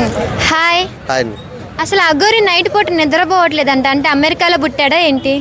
Hi. అసలు Aghori night పూట నిద్రపోవట్లేదంట. అంటే అమెరికాలో పుట్టాడా ఏంటి?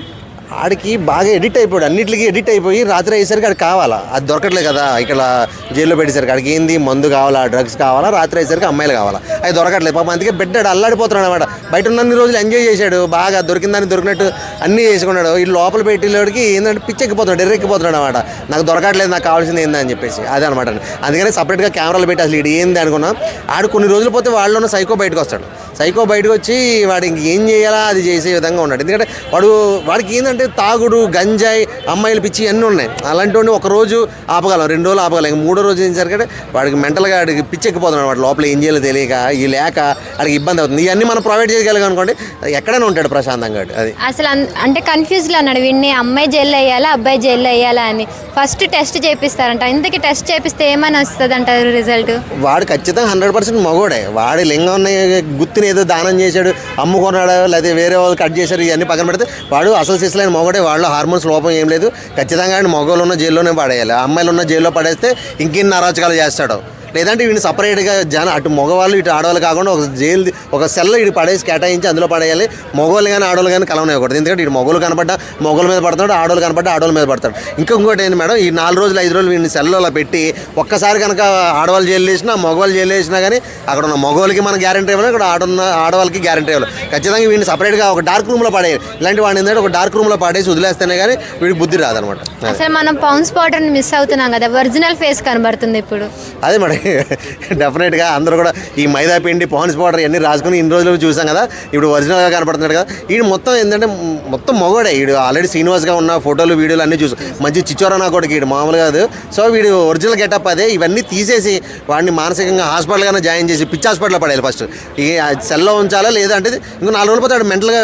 ఆడికి బాగా ఎడిట్ అయిపోయాడు. అన్నిటికీ ఎడిట్ అయిపోయి రాత్రి అయ్యేసరికి ఆడికి కావాలా? అది దొరకట్లేదు కదా. ఇక్కడ జైల్లో పెట్టేసరికి ఆడికి ఏంది? మందు కావాలా? డ్రగ్స్ కావాలా? రాత్రి అయ్యేసరికి అమ్మాయిలు కావాలా? అది దొరకట్లేదు పాపం అందుకే బిడ్డాడు అల్లాడిపోతున్నాడు అనమాట బయట ఉన్నన్ని రోజులు ఎంజాయ్ చేశాడు. బాగా దొరికిందని దొరికినట్టు అన్నీ చేసుకున్నాడు. ఈ లోపల పెట్టేలోడికి ఏంటంటే పిచ్చెక్కిపోతున్నాడు ఎర్రెక్కిపోతున్నాడు అనమాట నాకు దొరకట్లేదు. నాకు కావాల్సింది ఏందని చెప్పేసి. అదే అనమాట అందుకనే సపరేట్గా కెమెరాలు పెట్టి అసలు ఇది ఏంది అనుకున్నా. ఆడు కొన్ని రోజులు పోతే వాళ్ళు ఉన్న సైకో బయటకు వస్తాడు. సైకో బయటకు వచ్చి వాడు ఇంక ఏం చేయాలా అది చేసే విధంగా ఉన్నాడు. ఎందుకంటే వాడు వాడికి ఏంటంటే తాగుడు గంజాయి అమ్మాయిలు పిచ్చి అన్నీ ఉన్నాయి. అలాంటి ఒక రోజు ఆపగలం రెండు రోజులు ఆపగలం. ఇంక మూడో రోజు ఏం సరికంటే వాడికి మెంటల్గా వాడికి పిచ్చెక్కిపోతున్నాడు వాడు. లోపల ఏం చేయాలో తెలియక ఈ లేక వాడికి ఇబ్బంది అవుతుంది. ఇవన్నీ మనం ప్రొవైడ్ చేయగలిగాం అనుకోండి ఎక్కడైనా ఉంటాడు ప్రశాంతంగా. అది. అసలు అంటే కన్ఫ్యూజ్లో ఉన్నాడు. వీడిని అమ్మాయి జైల్లో వేయాలా అబ్బాయి జైల్లో వేయాలా అని. ఫస్ట్ టెస్ట్ చేపిస్తారంట. ఇంతకీ టెస్ట్ చేపిస్తే ఏమని వస్తుంది అంటారు రిజల్ట్? వాడు ఖచ్చితంగా హండ్రెడ్ పర్సెంట్ మగోడే. వాడి లింగం గుర్తుని ఏదో దానం చేశాడు అమ్ముకున్నాడు లేదా వేరే వాళ్ళు కట్ చేశారు ఇవన్నీ పక్కన పెడితే వాడు అసలు సిసలైన మగోడే వాళ్ళు హార్మోన్స్ లోపం ఏం లేదు. ఖచ్చితంగా ఆయన మగవాళ్ళు ఉన్న జైల్లోనే పడేయాలి. అమ్మాయిలు ఉన్న జైల్లో పడేస్తే ఇంకెన్ని అరాచకాలు చేస్తాడు. లేదంటే వీడిని సపరేట్గా జన అటు మగవాళ్ళు ఇటు ఆడవాళ్ళు కాకుండా ఒక జైలు ఒక సెల్ ఇటు పడేసి కేటాయించి అందులో పడేయాలి. మగవాళ్ళు కానీ ఆడవాళ్ళు కానీ కలవనివ్వకూడదు ఎందుకంటే ఇటు మగవాళ్ళు కనపడ్డా మగవాళ్ళ మీద పడతాడు ఆడవాళ్ళు కనపడ్డా ఆడవాళ్ళ మీద పడతాడు. ఇంకా ఇంకోటి ఏంటి మేడం ఈ నాలుగు రోజులు ఐదు రోజులు వీడిని సెల్లో అలా పెట్టి ఒక్కసారి కనుక ఆడవాళ్ళు జైలు వేసినా మగవాళ్ళు జైలు వేసినా కానీ అక్కడ ఉన్న మగవాళ్ళకి మనం గ్యారంటీ ఇవ్వాలి ఇక్కడ ఆడున్న ఆడవాళ్ళకి గ్యారంటీ ఇవ్వాలి ఖచ్చితంగా వీడిని సపరేట్గా ఒక డార్క్ రూమ్లో పడేయాలి. ఇలాంటి వాడిని ఏంటంటే ఒక డార్క్ రూమ్లో పడేసి వదిలేస్తేనే కానీ వీడికి బుద్ధి రాదనమాట. అసలు మనం పౌన్స్ పౌడర్ని మిస్ అవుతున్నాం కదా ఒరిజినల్ ఫేస్ కనబడుతుంది ఇప్పుడు. అదే మరి డెఫినెట్గా అందరూ కూడా ఈ మైదా పిండి పాన్స్ పౌడర్ ఇవన్నీ రాసుకుని ఇన్ని రోజులు చూసాం కదా. ఇప్పుడు ఒరిజినల్గా కనపడుతున్నాడు కదా. ఈడు మొత్తం ఏంటంటే మొత్తం మొగోడే. ఈడు ఆల్రెడీ శ్రీనివాస్గా ఉన్న ఫోటోలు వీడియోలు అన్నీ చూసాం. మంచి చిచ్చోరనా కూడా వీడు ఈడు మామూలు కాదు. సో వీడు ఒరిజినల్ గెటప్ అదే. ఇవన్నీ తీసేసి వాడిని మానసికంగా హాస్పిటల్గానే జాయిన్ చేసి పిచ్చి హాస్పిటల్లో పడేయాలి ఫస్ట్ ఈ సెల్లో ఉంచాలా లేదంటే ఇంకో నాలుగు రోజులు పోతాడు మెంటల్గా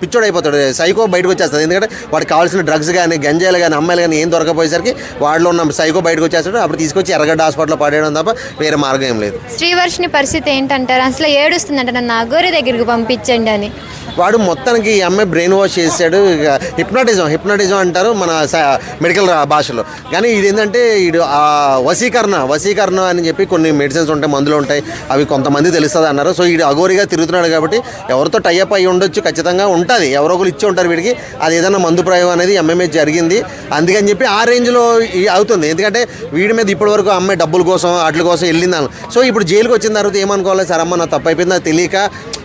పిచ్చోడు అయిపోతాడు. సైకో బయటకు వచ్చేస్తుంది ఎందుకంటే వాడికి కావాల్సిన డ్రగ్స్ కానీ గంజాయిలు కానీ అమ్మాయిలు కానీ ఏం దొరకపోయేసరికి వాడిలో ఉన్న సైకో బయటకు వచ్చేస్తాడు. అప్పుడు తీసుకొచ్చి ఎర్రగడ్డ హాస్పిటల్లో పడేయడం తప్ప వేరే మార్గం ఏం లేదు. శ్రీవర్షిని పరిస్థితి ఏంటంటారు? అసలు ఏడుస్తుందంట నన్ను అగోరి దగ్గరికి పంపించండి అని. వాడు మొత్తానికి ఈ అమ్మాయి బ్రెయిన్ వాష్ చేశాడు. ఇక హిప్నాటిజం హిప్నాటిజం అంటారు మన స- మెడికల్ రా- భాషలో. కానీ ఇది ఏంటంటే ఇడు ఆ వశీకరణ వశీకరణ అని చెప్పి కొన్ని మెడిసిన్స్ ఉంటాయి మందులు ఉంటాయి. అవి కొంతమంది తెలుస్తుంది అన్నారు. సో వీడు అఘోరిగా తిరుగుతున్నాడు కాబట్టి ఎవరితో టైఅప్ అయి ఉండొచ్చు ఖచ్చితంగా ఉంటుంది. ఎవరో ఒకరు ఇచ్చి ఉంటారు వీడికి. అది ఏదైనా మందు ప్రయోగం అనేది ఎంఎంఏ జరిగింది. అందుకని చెప్పి ఆ రేంజ్లో ఈ అవుతుంది. ఎందుకంటే వీడి మీద ఇప్పటివరకు అమ్మాయి డబ్బుల కోసం వాటి కోసం వెళ్ళింది సో ఇప్పుడు జైలుకి వచ్చిన తర్వాత ఏమనుకోవాలి? సార్ అమ్మ నా తప్పు అయిపోయింది నాకు తెలియక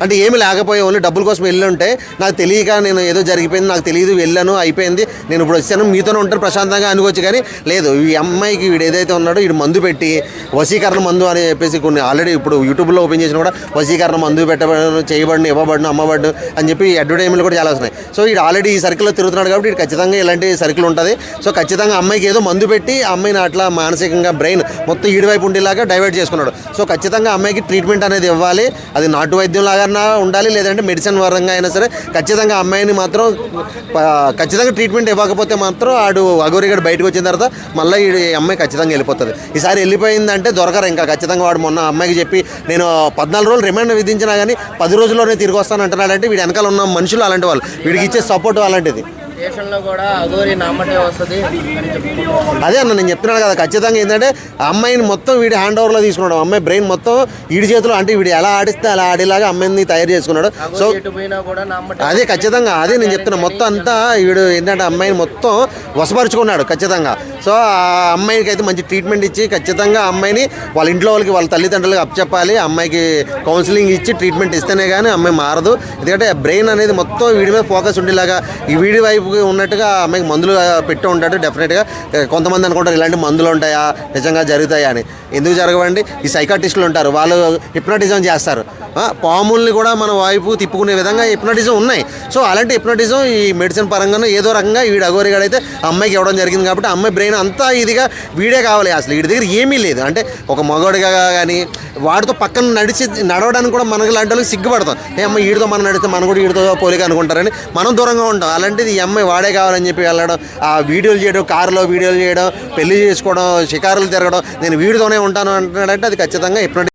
అంటే ఏమి లేకపోయి ఓన్లీ డబ్బుల కోసం వెళ్ళి ఉంటే నాకు తెలియక నేను ఏదో జరిగిపోయింది నాకు తెలియదు వెళ్ళాను అయిపోయింది. నేను ఇప్పుడు వచ్చాను మీతోనే ఉంటాను ప్రశాంతంగా అనుకోవచ్చు కానీ లేదు. ఈ అమ్మాయికి వీడు ఏదైతే ఉన్నాడో వీడు మందు పెట్టి వశీకరణ మందు అని చెప్పేసి కొన్ని ఆల్రెడీ ఇప్పుడు యూట్యూబ్లో ఓపెన్ చేసిన కూడా వశీకరణ మందు పెట్టబడను చేయబడిన ఇవ్వబడిన అమ్మబడిన అని చెప్పి అడ్వర్టైజ్మెంట్లు కూడా చాలా వస్తున్నాయి. సో వీడు ఆల్రెడీ ఈ సర్కిల్లో తిరుగుతున్నాడు కాబట్టి వీడు ఖచ్చితంగా ఇలాంటి సర్కిల్ ఉంటుంది. సో ఖచ్చితంగా అమ్మాయికి ఏదో మందు పెట్టి అమ్మాయిని అట్లా మానసికంగా బ్రెయిన్ మొత్తం ఈడివైపు ఉండేలాగా డైవర్ట్ చేసుకున్నాడు. సో ఖచ్చితంగా అమ్మాయికి ట్రీట్మెంట్ అనేది ఇవ్వాలి. అది నాటు వైద్యం లాగా ఉండాలి లేదంటే మెడిసిన్ పరంగా అయినా సరే ఖచ్చితంగా అమ్మాయిని మాత్రం ఖచ్చితంగా ట్రీట్మెంట్ ఇవ్వకపోతే మాత్రం ఆడు అగోరిగడు బయటకు వచ్చిన తర్వాత మళ్ళీ ఈ అమ్మాయి ఖచ్చితంగా వెళ్ళిపోతుంది. ఈసారి వెళ్ళిపోయిందంటే దొరకరు ఇంకా. ఖచ్చితంగా వాడు మొన్న అమ్మాయికి చెప్పి నేను పద్నాలుగు రోజులు రిమాండ్ విధించినా కానీ పది రోజుల్లోనే తిరిగి వస్తాను అంటున్నాడంటే వీడి వెనకాల ఉన్న మనుషులు అలాంటి వాళ్ళు. వీడికి ఇచ్చే సపోర్ట్ అలాంటిది. దేశంలో కూడా అగోరి నామటే వస్తుంది అని చెప్పుకుంటున్నాను అదే అన్న నేను చెప్తున్నాను కదా ఖచ్చితంగా ఏంటంటే అమ్మాయిని మొత్తం వీడి హ్యాండ్ ఓవర్లో తీసుకున్నాడు. అమ్మాయి బ్రెయిన్ మొత్తం వీడి చేతిలో అంటే వీడు ఎలా ఆడిస్తే అలా ఆడేలాగా అమ్మాయిని తయారు చేసుకున్నాడు. సో అదే ఖచ్చితంగా అదే నేను చెప్తున్నా మొత్తం అంతా వీడు ఏంటంటే అమ్మాయిని మొత్తం వసపరుచుకున్నాడు ఖచ్చితంగా. సో ఆ అమ్మాయికి అయితే మంచి ట్రీట్మెంట్ ఇచ్చి ఖచ్చితంగా అమ్మాయిని వాళ్ళ ఇంట్లో వాళ్ళకి వాళ్ళ తల్లిదండ్రులకు అప్పచెప్పాలి అమ్మాయికి కౌన్సిలింగ్ ఇచ్చి ట్రీట్మెంట్ ఇస్తేనే కానీ అమ్మాయి మారదు. ఎందుకంటే బ్రెయిన్ అనేది మొత్తం వీడి మీద ఫోకస్ ఉండేలాగా ఈ వీడి వైపు ఉన్నట్టుగా ఆమెకి మందులు పెట్టి ఉంటాడు డెఫినెట్గా కొంతమంది అనుకుంటారు ఇలాంటి మందులు ఉంటాయా నిజంగా జరుగుతాయా అని. ఎందుకు జరగవండి? ఈ సైకాటిస్టులు ఉంటారు వాళ్ళు హిప్నటిజం చేస్తారు. పాముల్ని కూడా మన వైపు తిప్పుకునే విధంగా హిప్నటిజం ఉన్నాయి. సో అలాంటి హిప్నటిజం ఈ మెడిసిన్ పరంగానూ ఏదో రకంగా వీడు అగోరిగాడైతే అమ్మాయికి ఇవ్వడం జరిగింది కాబట్టి అమ్మాయి బ్రెయిన్ అంతా ఇదిగా వీడే కావాలి. అసలు వీడి దగ్గర ఏమీ లేదు. అంటే ఒక మగవాడిగా కానీ వాడితో పక్కన నడిచి నడవడానికి కూడా మనకు లాంటి వాళ్ళకి సిగ్గుపడతాం. ఏ అమ్మాయి వీడితో మనం నడిస్తే మనం కూడా వీడితో పోలిక అనుకుంటారని మనం దూరంగా ఉంటాం. అలాంటిది ఈ అమ్మాయి వాడే కావాలని చెప్పి వెళ్ళడం ఆ వీడియోలు చేయడం కారులో వీడియోలు చేయడం పెళ్ళి చేసుకోవడం షికారులు తిరగడం నేను వీడితోనే ఉంటాను అంటున్నాడంటే అది ఖచ్చితంగా హిప్నటిజం ఇప్పుడు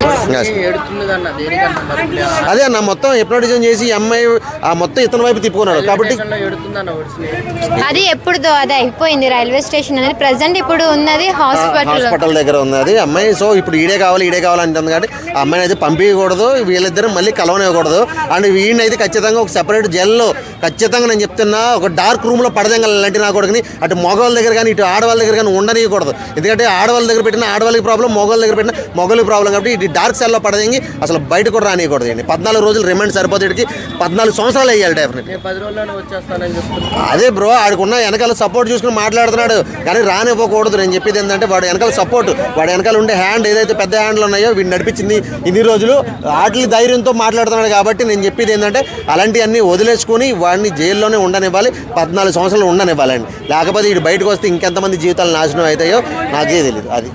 అదే అన్న మొత్తం హిప్నోటిజం చేసి అమ్మాయి ఆ మొత్తం ఇతని వైపు తిప్పుకున్నాడు. కాబట్టి అది ఎప్పుడుదో అది అయిపోయింది రైల్వే స్టేషన్ అనేది. ప్రజెంట్ ఇప్పుడు ఉన్నది హాస్పిటల్. హాస్పిటల్ దగ్గర ఉన్నది. అమ్మాయి సో ఇప్పుడు ఈడే కావాలి ఈడే కావాలి అంటుంది కాబట్టి ఆ అమ్మాయిని అయితే పంపించకూడదు. వీళ్ళిద్దరు మళ్ళీ కలవనివ్వకూడదు. అండ్ వీడిని అయితే ఖచ్చితంగా ఒక సెపరేట్ జైల్లో ఖచ్చితంగా నేను చెప్తున్నా ఒక డార్క్ రూమ్లో పడదంగా లాంటి నా కొడుకుని. అటు మగవాళ్ళ దగ్గర కానీ ఇటు ఆడవాళ్ళ దగ్గర కానీ ఉండనియకూడదు. ఎందుకంటే ఆడవాళ్ళ దగ్గర పెట్టిన ఆడవాళ్ళకి ప్రాబ్లం మగవాళ్ళ దగ్గర పెట్టిన మగవాళ్ళకి ప్రాబ్లం కాబట్టి ఇటు డార్క్ సెల్లో పడదంగి అసలు బయట కూడా రానియకూడదు అండి. పద్నాలుగు రోజులు రిమైండ్ సరిపోతే పద్నాలుగు సంవత్సరాలు వేయాలి డెఫినెట్ అదే బ్రో ఆడికున్న వెనకాల సపోర్ట్ చూసుకుని మాట్లాడుతున్నాడు. కానీ రానివ్వకూడదు. నేను చెప్పేది ఏంటంటే వాడు వెనకాల సపోర్ట్. వాడు వెనకాల ఉండే హ్యాండ్ ఏదైతే పెద్ద హ్యాండ్లు ఉన్నాయో వీడిని నడిపించింది ఇన్ని రోజులు వాటి ధైర్యంతో మాట్లాడుతున్నాడు కాబట్టి నేను చెప్పేది ఏంటంటే అలాంటివన్నీ వదిలేసుకొని వాడిని జైల్లోనే ఉండనివ్వాలి. పద్నాలుగు సంవత్సరాలు ఉండనివ్వాలండి. లేకపోతే ఇటు బయటకు వస్తే ఇంకెంతమంది జీవితాలు నాశనం అవుతాయో నాకే తెలియదు అది.